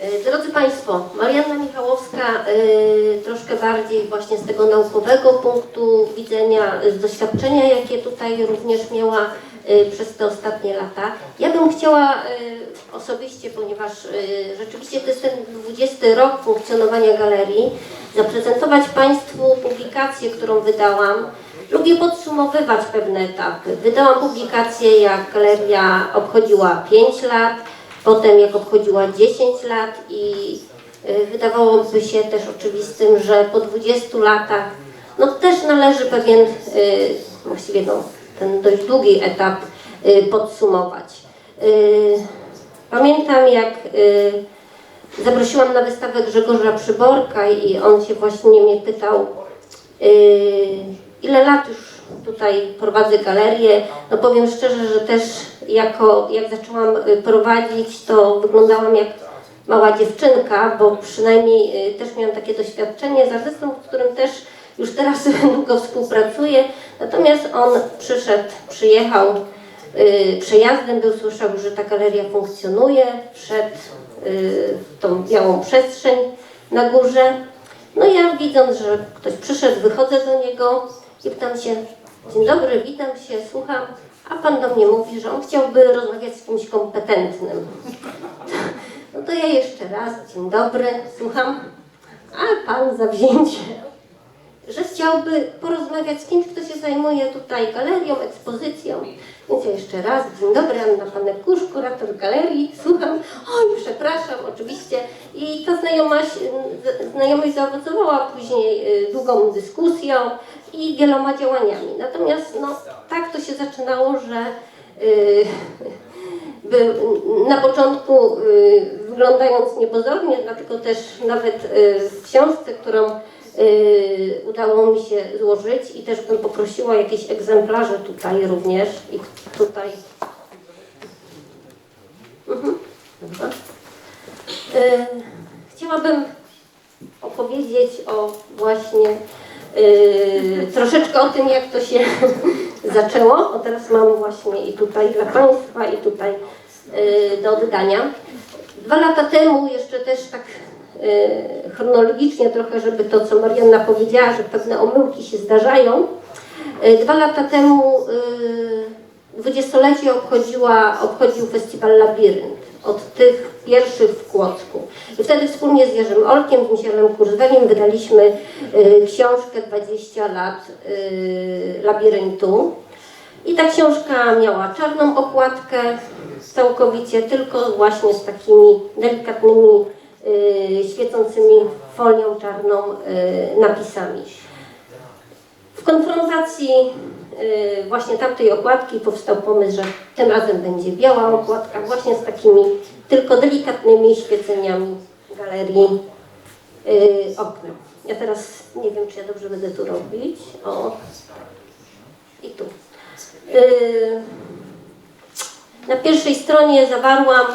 E, Drodzy Państwo, Marianna Michałowska e, troszkę bardziej właśnie z tego naukowego punktu widzenia, z doświadczenia, jakie tutaj również miała e, przez te ostatnie lata. Ja bym chciała osobiście, ponieważ rzeczywiście to jest ten 20 rok funkcjonowania galerii, zaprezentować Państwu publikację, którą wydałam. Lubię podsumowywać pewne etapy. Wydałam publikację, jak galeria obchodziła 5 lat, potem jak obchodziła 10 lat i y, wydawałoby się też oczywistym, że po 20 latach no też należy pewien, y, właściwie no, ten dość długi etap y, podsumować. Pamiętam jak zaprosiłam na wystawę Grzegorza Przyborka i on się właśnie mnie pytał, ile lat już tutaj prowadzę galerię. No powiem szczerze, że też jako, jak zaczęłam y, prowadzić, to wyglądałam jak mała dziewczynka, bo przynajmniej y, też miałam takie doświadczenie z artystą, z którym też już teraz długo współpracuję. Natomiast on przyszedł, przyjechał y, przejazdem, był, słyszał, że ta galeria funkcjonuje, wszedł y, w tą białą przestrzeń na górze. No ja widząc, że ktoś przyszedł, wychodzę do niego i pytam się, dzień dobry, witam się, słucham, a pan do mnie mówi, że on chciałby rozmawiać z kimś kompetentnym. No to ja jeszcze raz, dzień dobry, słucham, a pan zawzięcie, że chciałby porozmawiać z kimś, kto się zajmuje tutaj galerią, ekspozycją. Więc ja jeszcze raz, dzień dobry, Anna Panek-Kusz, kurator galerii, słucham, oj, przepraszam, oczywiście. I ta znajomość, znajomość zaowocowała później y, długą dyskusją i wieloma działaniami. Natomiast no, tak to się zaczynało, że y, był na początku y, wyglądając niepozornie, dlatego też nawet y, w książce, którą udało mi się złożyć i też bym poprosiła jakieś egzemplarze tutaj również i tutaj. Mhm. Chciałabym opowiedzieć o właśnie y, troszeczkę o tym, jak to się zaczęło. O teraz mam właśnie i tutaj dla Państwa, i tutaj y, do oddania. Dwa lata temu, jeszcze też tak y, chronologicznie trochę, żeby to, co Marianna powiedziała, że pewne omyłki się zdarzają. Dwa lata temu dwudziestolecie obchodziła, obchodził festiwal Labirynt od tych pierwszych w Kłodzku. I wtedy wspólnie z Jerzym Olkiem, z Michelem Kurzwelim wydaliśmy y, książkę 20 lat y, labiryntu. I ta książka miała czarną okładkę całkowicie, tylko właśnie z takimi delikatnymi, y, świecącymi folią czarną y, napisami. W konfrontacji właśnie tamtej okładki powstał pomysł, że tym razem będzie biała okładka właśnie z takimi tylko delikatnymi świeceniami galerii y, okna. Ja teraz nie wiem, czy ja dobrze będę tu robić. O. I tu. Y, na pierwszej stronie zawarłam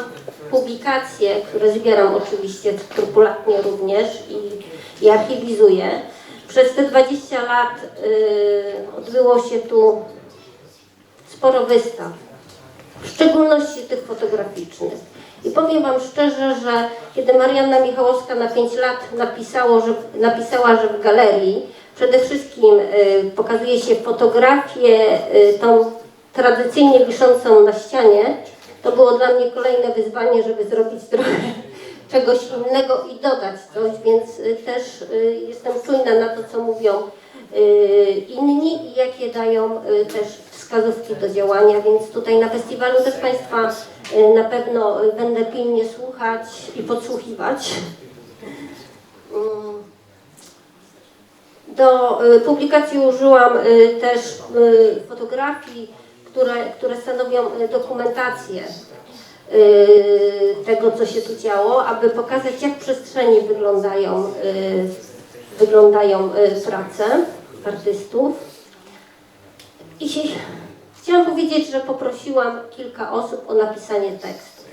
publikacje, które zbieram oczywiście skrupulatnie również i, i archiwizuję. Przez te 20 lat y, odbyło się tu sporo wystaw, w szczególności tych fotograficznych. I powiem Wam szczerze, że kiedy Marianna Michałowska na 5 lat napisało, że, napisała, że w galerii przede wszystkim y, pokazuje się fotografię y, tą tradycyjnie wiszącą na ścianie, to było dla mnie kolejne wyzwanie, żeby zrobić trochę czegoś innego i dodać coś, więc y, też y, jestem czujna na to, co mówią y, inni i jakie dają też wskazówki do działania, więc tutaj na festiwalu też Państwa na pewno będę pilnie słuchać i podsłuchiwać. Mm. Do publikacji użyłam też fotografii, które, które stanowią dokumentację tego, co się tu działo, aby pokazać, jak w przestrzeni wyglądają, y, wyglądają y, prace artystów. I się, chciałam powiedzieć, że poprosiłam kilka osób o napisanie tekstu.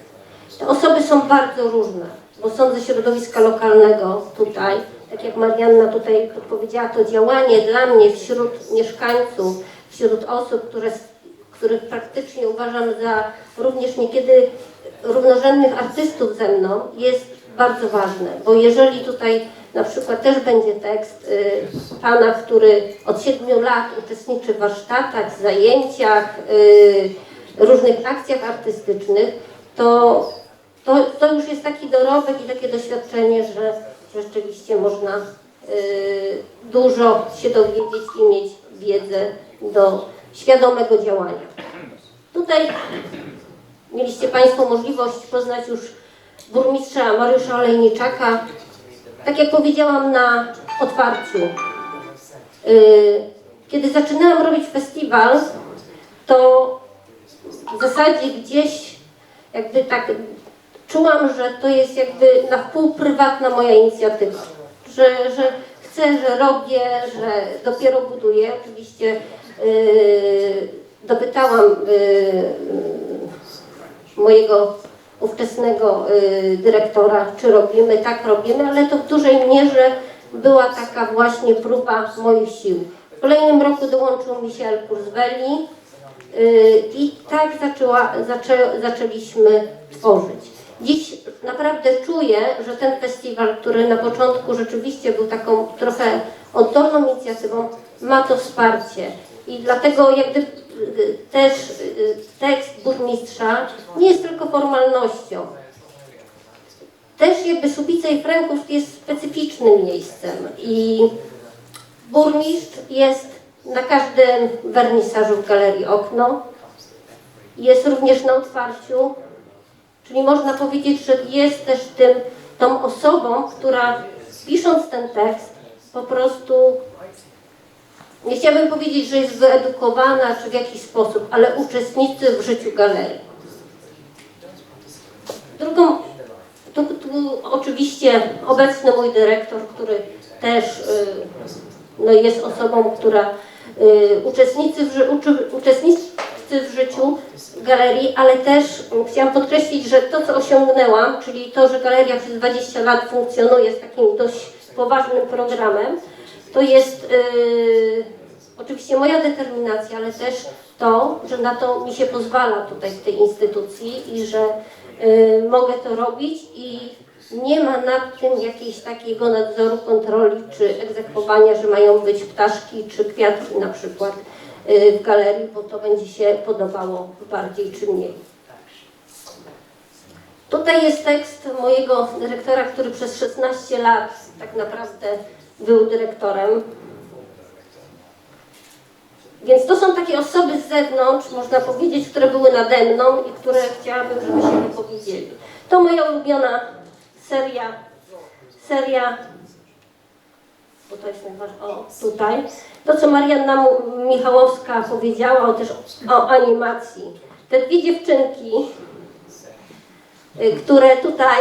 Te osoby są bardzo różne, bo są ze środowiska lokalnego tutaj. Tak jak Marianna tutaj podpowiedziała, to działanie dla mnie wśród mieszkańców, wśród osób, które, których praktycznie uważam za również niekiedy równorzędnych artystów ze mną, jest bardzo ważne, bo jeżeli tutaj na przykład też będzie tekst y, pana, który od siedmiu lat uczestniczy w warsztatach, zajęciach, y, różnych akcjach artystycznych, to, to, to już jest taki dorobek i takie doświadczenie, że rzeczywiście można y, dużo się dowiedzieć i mieć wiedzę do świadomego działania. Tutaj mieliście Państwo możliwość poznać już burmistrza Mariusza Olejniczaka. Tak jak powiedziałam na otwarciu, y, kiedy zaczynałam robić festiwal, to w zasadzie gdzieś jakby tak czułam, że to jest jakby na wpół prywatna moja inicjatywa, że, że chcę, że robię, że dopiero buduję. Oczywiście dopytałam yy, mojego ówczesnego yy, dyrektora, czy robimy, tak robimy, ale to w dużej mierze była taka właśnie próba moich sił. W kolejnym roku dołączył mi się Yy, I tak zaczęła, zaczę, zaczęliśmy tworzyć. Dziś naprawdę czuję, że ten festiwal, który na początku rzeczywiście był taką trochę oddolną inicjatywą, ma to wsparcie. I dlatego jakby yy, też yy, tekst burmistrza nie jest tylko formalnością. Też jakby Subice i Franków jest specyficznym miejscem i burmistrz jest na każdym wernisażu w Galerii Okno. Jest również na otwarciu, czyli można powiedzieć, że jest też tym, tą osobą, która pisząc ten tekst po prostu, nie chciałabym powiedzieć, że jest wyedukowana czy w jakiś sposób, ale uczestniczy w życiu galerii. Drugą, tu, tu oczywiście obecny mój dyrektor, który też y, no, jest osobą, która y, uczestniczy, w, uczy, uczestniczy w życiu galerii, ale też mm, chciałam podkreślić, że to, co osiągnęłam, czyli to, że galeria przez 20 lat funkcjonuje z takim dość poważnym programem, to jest y, oczywiście moja determinacja, ale też to, że na to mi się pozwala tutaj w tej instytucji i że y, mogę to robić i nie ma nad tym jakiejś takiego nadzoru, kontroli czy egzekwowania, że mają być ptaszki czy kwiatki na przykład y, w galerii, bo to będzie się podobało bardziej czy mniej. Tutaj jest tekst mojego dyrektora, który przez 16 lat tak naprawdę był dyrektorem. Więc to są takie osoby z zewnątrz, można powiedzieć, które były nade mną i które chciałabym, żeby się wypowiedzieli. To moja ulubiona seria, seria, bo to jest najważniejsze, o tutaj, to co Marianna Michałowska powiedziała o, też o animacji. Te dwie dziewczynki, y, które tutaj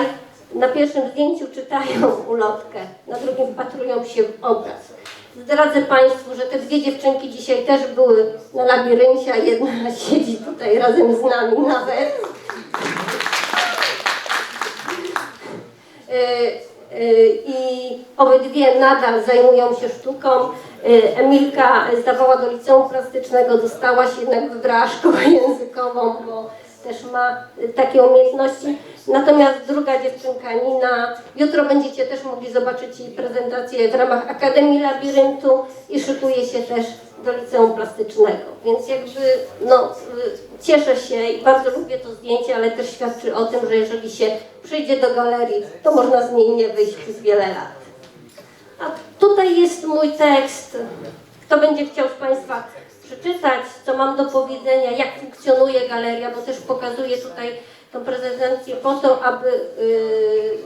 na pierwszym zdjęciu czytają ulotkę, na drugim wpatrują się w obraz. Zdradzę Państwu, że te dwie dziewczynki dzisiaj też były na labiryncie, a jedna siedzi tutaj razem z nami nawet. Y, y, i obydwie nadal zajmują się sztuką. Y, Emilka zdawała do liceum plastycznego, dostała się jednak wybrała szkołę językową, bo też ma y, takie umiejętności. Natomiast druga dziewczynka Nina, jutro będziecie też mogli zobaczyć jej prezentację w ramach Akademii Labiryntu i szykuje się też do liceum plastycznego. Więc jakby no, y, cieszę się i bardzo lubię to zdjęcie, ale też świadczy o tym, że jeżeli się przyjdzie do galerii, to można z niej nie wyjść przez wiele lat. A tutaj jest mój tekst. Kto będzie chciał z Państwa przeczytać, co mam do powiedzenia, jak funkcjonuje galeria, bo też pokazuję tutaj tą prezentację po to, aby yy,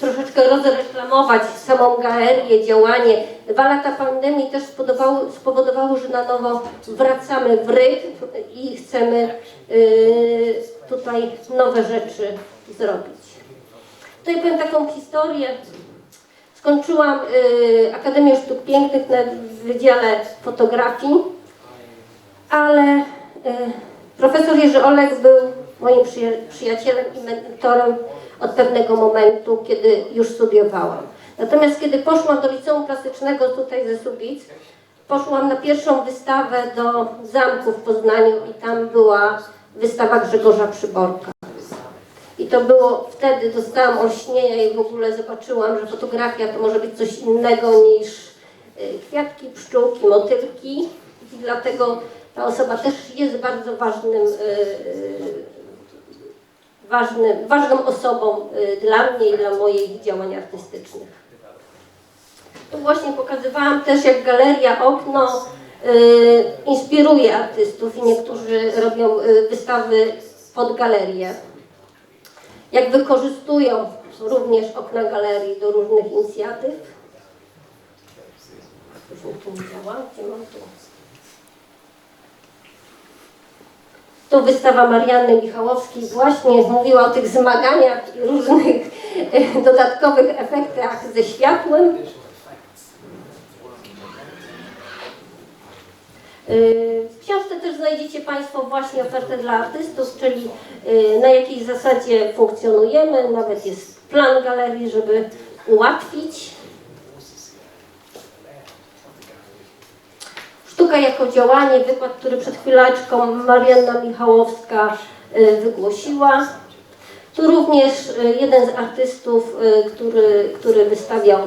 troszeczkę rozreklamować samą galerię, działanie. Dwa lata pandemii też spowodowały, że na nowo wracamy w rytm i chcemy yy, tutaj nowe rzeczy zrobić. Tutaj powiem taką historię. Skończyłam y, Akademię Sztuk Pięknych na Wydziale Fotografii, ale y, profesor Jerzy Olek był moim przyja- przyjacielem i mentorem od pewnego momentu, kiedy już studiowałam. Natomiast kiedy poszłam do liceum plastycznego tutaj ze Subic, poszłam na pierwszą wystawę do zamku w Poznaniu i tam była wystawa Grzegorza Przyborka. I to to było wtedy, dostałam olśnienia i w ogóle zobaczyłam, że fotografia to może być coś innego niż y, kwiatki, pszczółki, motylki i dlatego ta osoba też jest bardzo ważnym, y, y, ważnym, ważną osobą y, dla mnie i dla moich działań artystycznych. Tu właśnie pokazywałam też, jak galeria Okno inspiruje artystów i niektórzy robią wystawy pod galerię. Jak wykorzystują również okna galerii do różnych inicjatyw. Coś mi tu nie gdzie mam tu? Tu wystawa Marianny Michałowskiej właśnie mówiła o tych zmaganiach i różnych e, dodatkowych efektach ze światłem. Y, W książce też znajdziecie Państwo właśnie ofertę dla artystów, czyli y, na jakiej zasadzie funkcjonujemy. Nawet jest plan galerii, żeby ułatwić. Sztuka jako działanie, wykład, który przed chwileczką Marianna Michałowska y, wygłosiła. Tu również y, jeden z artystów, y, który, który wystawiał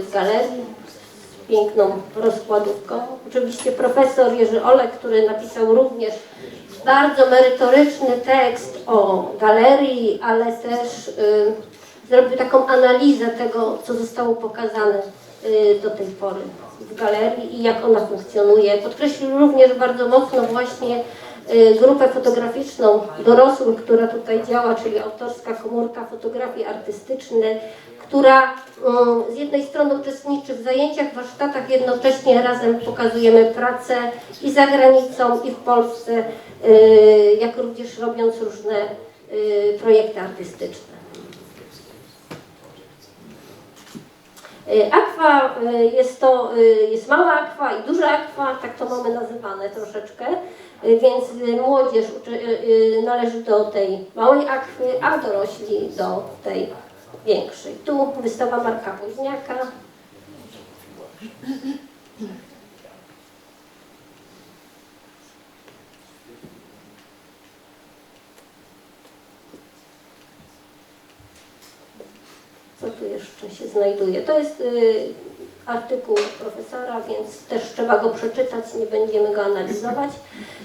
w galerii z piękną rozkładówką. Oczywiście profesor Jerzy Olek, który napisał również bardzo merytoryczny tekst o galerii, ale też zrobił taką analizę tego, co zostało pokazane do tej pory w galerii i jak ona funkcjonuje. Podkreślił również bardzo mocno właśnie y, grupę fotograficzną dorosłych, która tutaj działa, czyli autorska komórka fotografii artystycznej, która mm, z jednej strony uczestniczy w zajęciach, warsztatach, jednocześnie razem pokazujemy pracę i za granicą, i w Polsce, y, jak również robiąc różne y, projekty artystyczne. Y, Akwa y, jest to, y, jest mała akwa i duża akwa, tak to mamy nazywane troszeczkę, y, więc y, młodzież y, y, należy do tej małej akwy, a dorośli do tej większej. Tu wystawa Marka Woźniaka. Co tu jeszcze się znajduje? To jest y, artykuł profesora, więc też trzeba go przeczytać, nie będziemy go analizować.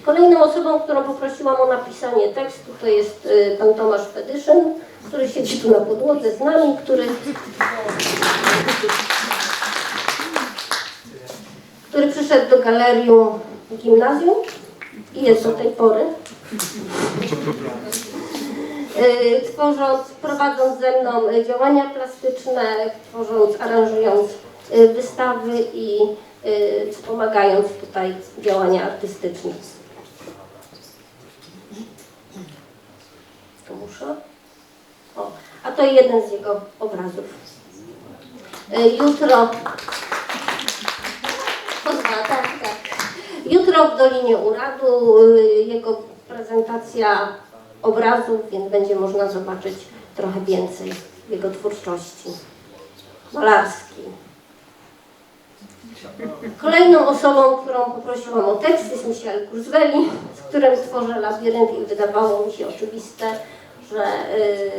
Kolejną osobą, którą poprosiłam o napisanie tekstu, to jest y, pan Tomasz Fedyszyn, który siedzi tu na podłodze z nami, który, który przyszedł do galerium gimnazjum i jest do tej pory. Y, tworząc, prowadząc ze mną działania plastyczne, tworząc, aranżując y, wystawy i y, wspomagając tutaj działania artystyczne. To muszę. O, a to jeden z jego obrazów. Jutro. To dwa, tak, tak. Jutro w Dolinie Uradu jego prezentacja obrazów, więc będzie można zobaczyć trochę więcej jego twórczości malarskiej. Kolejną osobą, którą poprosiłam o tekst jest Michel Kurzweli, z którym tworzę labirynt i wydawało mi się oczywiste, że y,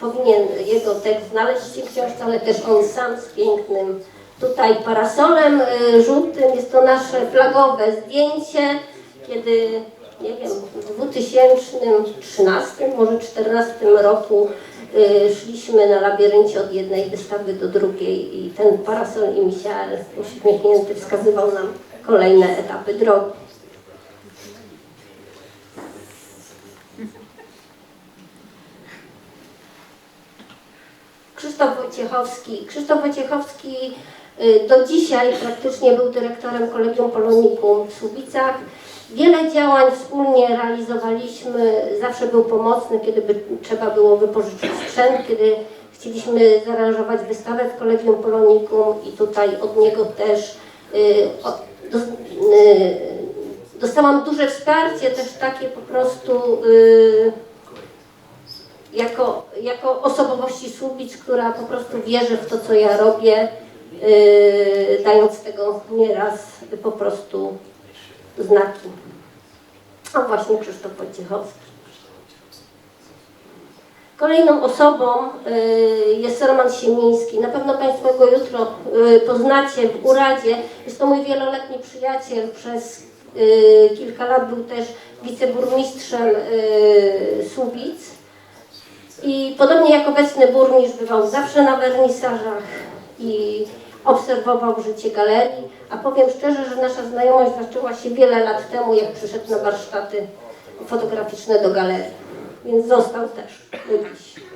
powinien jego tekst znaleźć się w książce, ale też on sam z pięknym tutaj parasolem y, żółtym. Jest to nasze flagowe zdjęcie, kiedy nie wiem, w 2013, może 2014 roku y, szliśmy na labiryncie od jednej wystawy do drugiej i ten parasol i Michael uśmiechnięty wskazywał nam kolejne etapy drogi. Krzysztof Wojciechowski. Krzysztof Wojciechowski y, do dzisiaj praktycznie był dyrektorem Kolegium Polonikum w Słubicach. Wiele działań wspólnie realizowaliśmy, zawsze był pomocny, kiedy by trzeba było wypożyczyć sprzęt, kiedy chcieliśmy zaaranżować wystawę w Kolegium Polonikum i tutaj od niego też y, o, dos, y, dostałam duże wsparcie, też takie po prostu y, jako, jako osobowości Słubic, która po prostu wierzy w to, co ja robię, yy, dając tego nieraz po prostu znaki. A właśnie Krzysztof Wojciechowski. Kolejną osobą y, jest Roman Siemiński. Na pewno Państwo go jutro y, poznacie w Uradzie. Jest to mój wieloletni przyjaciel. Przez y, kilka lat był też wiceburmistrzem Słubic. I podobnie jak obecny burmistrz bywał zawsze na wernisażach i obserwował życie galerii. A powiem szczerze, że nasza znajomość zaczęła się wiele lat temu, jak przyszedł na warsztaty fotograficzne do galerii. Więc został też dziś.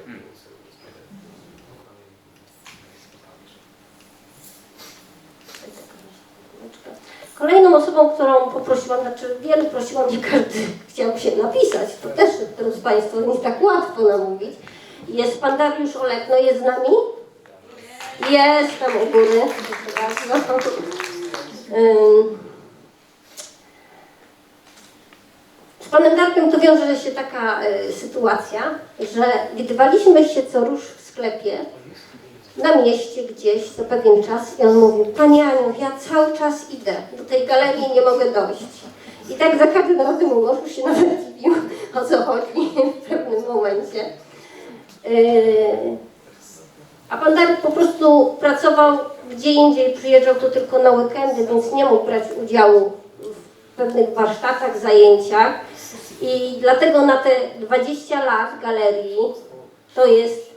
Kolejną osobą, którą poprosiłam, znaczy wielu prosiłam, nie każdy chciał się napisać, to też z Państwa nie tak łatwo namówić, jest Pan Dariusz Olekno, jest z nami? Jest tam u góry, Z panem Darkiem to wiąże się taka y, sytuacja, że widywaliśmy się co róż w sklepie, na mieście gdzieś co pewien czas i on mówił, Pani Aniu, ja cały czas idę, do tej galerii nie mogę dojść. I tak za każdym razem mąż się nawet dziwił, o co chodzi w pewnym momencie. Yy, a pan Darek po prostu pracował gdzie indziej, przyjeżdżał tu tylko na weekendy, więc nie mógł brać udziału w pewnych warsztatach, zajęciach. I dlatego na te 20 lat galerii to jest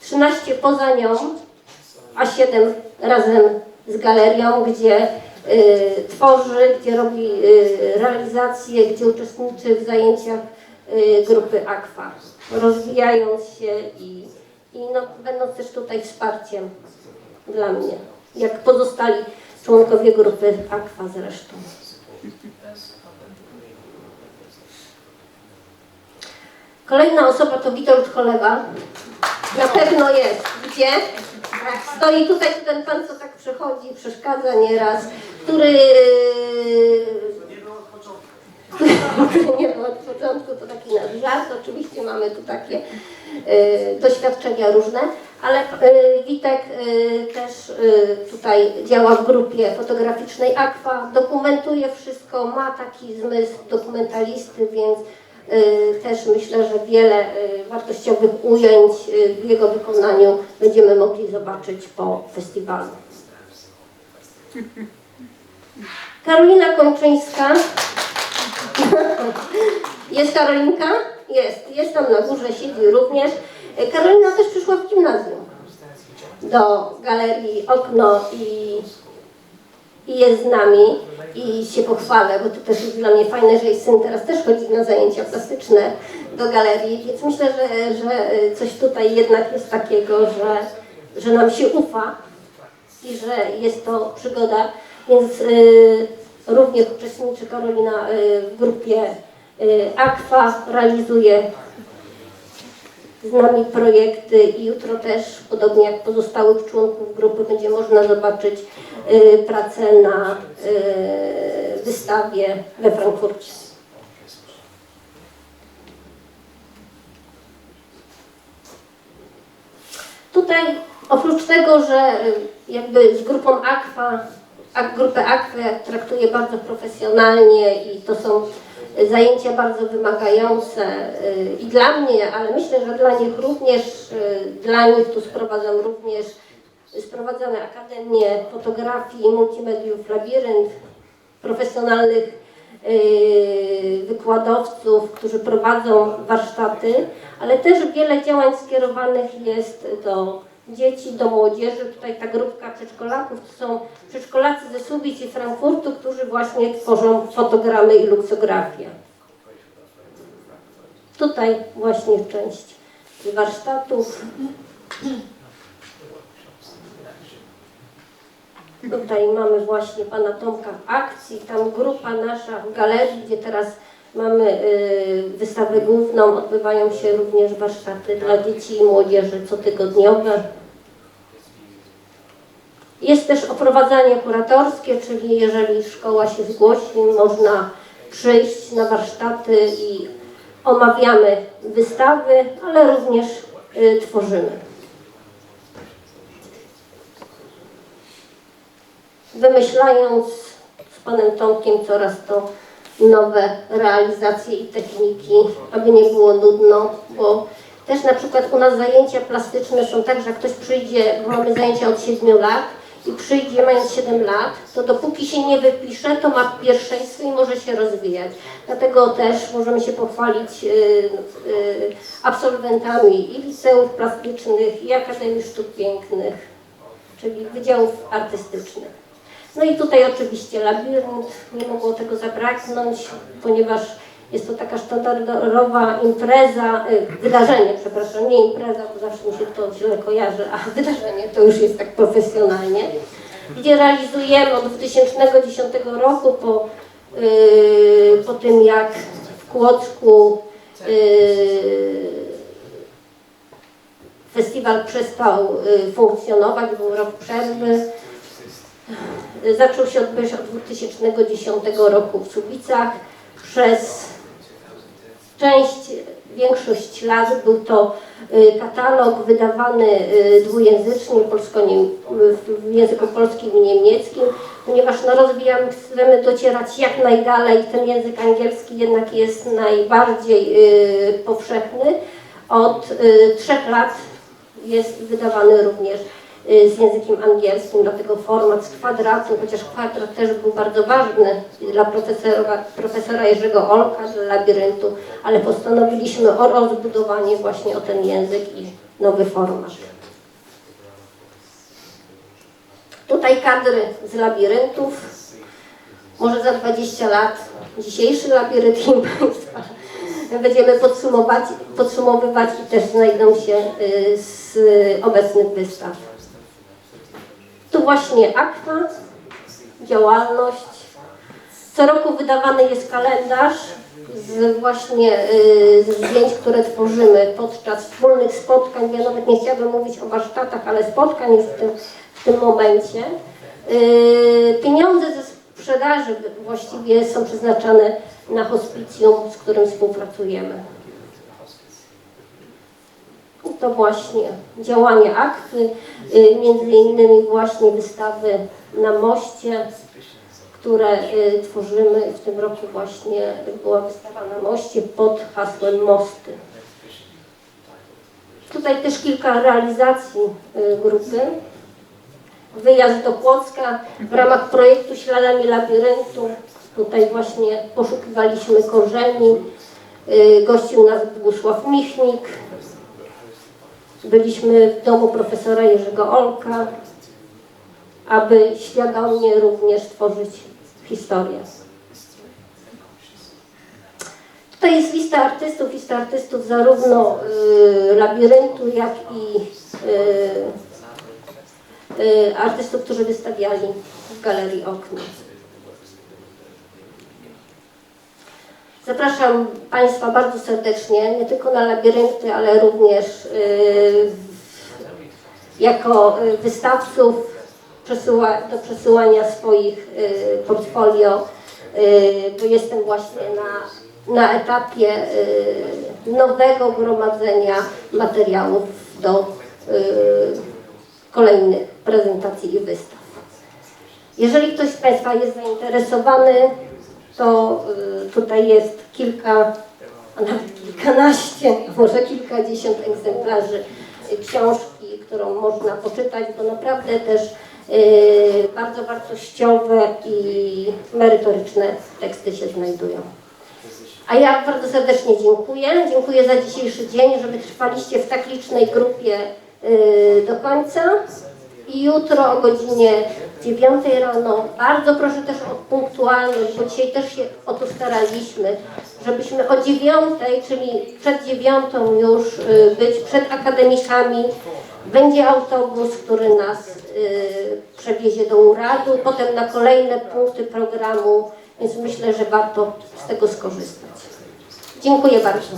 13 poza nią, a 7 razem z galerią, gdzie y, tworzy, gdzie robi y, realizacje, gdzie uczestniczy w zajęciach y, grupy Aqua, rozwijając się i, i no, też tutaj wsparciem dla mnie, jak pozostali członkowie grupy Aqua zresztą. Kolejna osoba to Witold Cholewa. Na pewno jest. Gdzie? Stoi tutaj ten pan, co tak przechodzi, przeszkadza nieraz, który nie było od początku, to taki nasz żart. Oczywiście mamy tu takie y, doświadczenia różne, ale y, Witek y, też y, tutaj działa w grupie fotograficznej Aqua, dokumentuje wszystko, ma taki zmysł dokumentalisty, więc y, też myślę, że wiele y, wartościowych ujęć y, w jego wykonaniu będziemy mogli zobaczyć po festiwalu. Karolina Kończyńska. Jest Karolinka? Jest. Jest tam na górze, siedzi również. Karolina też przyszła w gimnazjum do galerii Okno i, i jest z nami i się pochwalę, bo to też jest dla mnie fajne, że jej syn teraz też chodzi na zajęcia plastyczne do galerii, więc myślę, że, że coś tutaj jednak jest takiego, że, że nam się ufa i że jest to przygoda, więc y, również uczestniczy Karolina y, w grupie y, Aqua, realizuje z nami projekty i jutro też, podobnie jak pozostałych członków grupy, będzie można zobaczyć y, pracę na y, wystawie we Frankfurcie. Tutaj oprócz tego, że jakby z grupą Aqua, a grupę Aqua traktuję bardzo profesjonalnie i to są zajęcia bardzo wymagające y, i dla mnie, ale myślę, że dla nich również, y, dla nich tu sprowadzam również, sprowadzamy Akademię Fotografii i Multimediów Labirynt, profesjonalnych y, wykładowców, którzy prowadzą warsztaty, ale też wiele działań skierowanych jest do dzieci, do młodzieży. Tutaj ta grupka przedszkolaków to są przedszkolacy ze Słubic i Frankfurtu, którzy właśnie tworzą fotogramy i luksografię. Tutaj właśnie część warsztatów. Tutaj mamy właśnie pana Tomka w akcji, tam grupa nasza w galerii, gdzie teraz mamy y, wystawę główną, odbywają się również warsztaty dla dzieci i młodzieży cotygodniowe. Jest też oprowadzanie kuratorskie, czyli jeżeli szkoła się zgłosi, można przyjść na warsztaty i omawiamy wystawy, ale również y, tworzymy. wymyślając z panem Tomkiem coraz to nowe realizacje i techniki, aby nie było nudno, bo Też na przykład u nas zajęcia plastyczne są tak, że jak ktoś przyjdzie, bo mamy zajęcia od 7 lat i przyjdzie mając 7 lat, to dopóki się nie wypisze, to ma pierwszeństwo i może się rozwijać. Dlatego też możemy się pochwalić y, y, absolwentami i liceów plastycznych, i Akademii Sztuk Pięknych, czyli wydziałów artystycznych. No i tutaj oczywiście labirynt, nie mogło tego zabraknąć, ponieważ jest to taka sztandarowa impreza, y, wydarzenie, przepraszam, nie impreza, bo zawsze mi się to źle kojarzy, a wydarzenie to już jest tak profesjonalnie, gdzie realizujemy od 2010 roku po, y, po tym jak w Kłodzku y, festiwal przestał funkcjonować, był rok przerwy. Zaczął się odbywać od 2010 roku w Słubicach. Przez część, większość lat był to y, katalog wydawany y, dwujęzycznie, polsko w języku polskim i niemieckim, ponieważ no, rozwijamy, chcemy docierać jak najdalej, ten język angielski jednak jest najbardziej y, powszechny. Od trzech lat jest wydawany również y, z językiem angielskim, dlatego format z kwadratu, chociaż kwadrat też był bardzo ważny dla profesora, profesora Jerzego Olka, dla labiryntu, ale postanowiliśmy o rozbudowanie właśnie o ten język i nowy format. Tutaj kadry z labiryntów. Może za 20 lat dzisiejszy labirynt Państwa będziemy podsumowywać i też znajdą się y, z obecnych wystaw. Tu właśnie akta, działalność. Co roku wydawany jest kalendarz z właśnie y, z zdjęć, które tworzymy podczas wspólnych spotkań. Ja nawet nie chciałabym mówić o warsztatach, ale spotkań już w tym, w tym momencie. Y, pieniądze ze sprzedaży właściwie są przeznaczane na hospicjum, z którym współpracujemy. To właśnie działanie akty, y, między innymi właśnie wystawy na moście, które y, tworzymy. W tym roku właśnie była wystawa na moście pod hasłem Mosty. Tutaj też kilka realizacji y, grupy. Wyjazd do Płocka w ramach projektu Śladami Labiryntu Tutaj właśnie poszukiwaliśmy korzeni. Gościł nas Bogusław Michnik. Byliśmy w domu profesora Jerzego Olka, aby świadomie również tworzyć historię. Tutaj jest lista artystów, lista artystów zarówno y, labiryntu, jak i y, y, artystów, którzy wystawiali w Galerii Okna. Zapraszam Państwa bardzo serdecznie, nie tylko na labirynty, ale również yy, jako y, wystawców do przesyłania swoich yy, portfolio, bo jestem właśnie na, na etapie nowego gromadzenia materiałów do kolejnych prezentacji i wystaw. Jeżeli ktoś z Państwa jest zainteresowany, to y, tutaj jest kilka, nawet kilkanaście, może kilkadziesiąt egzemplarzy książki, którą można poczytać, bo naprawdę też y, bardzo wartościowe i merytoryczne teksty się znajdują. A ja bardzo serdecznie dziękuję. Dziękuję za dzisiejszy dzień, że wytrwaliście w tak licznej grupie y, do końca. I jutro o godzinie 9 rano. Bardzo proszę też o punktualność, bo dzisiaj też się o to staraliśmy, żebyśmy o 9, czyli przed 9 już y, być przed akademikami. Będzie autobus, który nas y, przewiezie do uradu, potem na kolejne punkty programu, więc myślę, że warto z tego skorzystać. Dziękuję bardzo.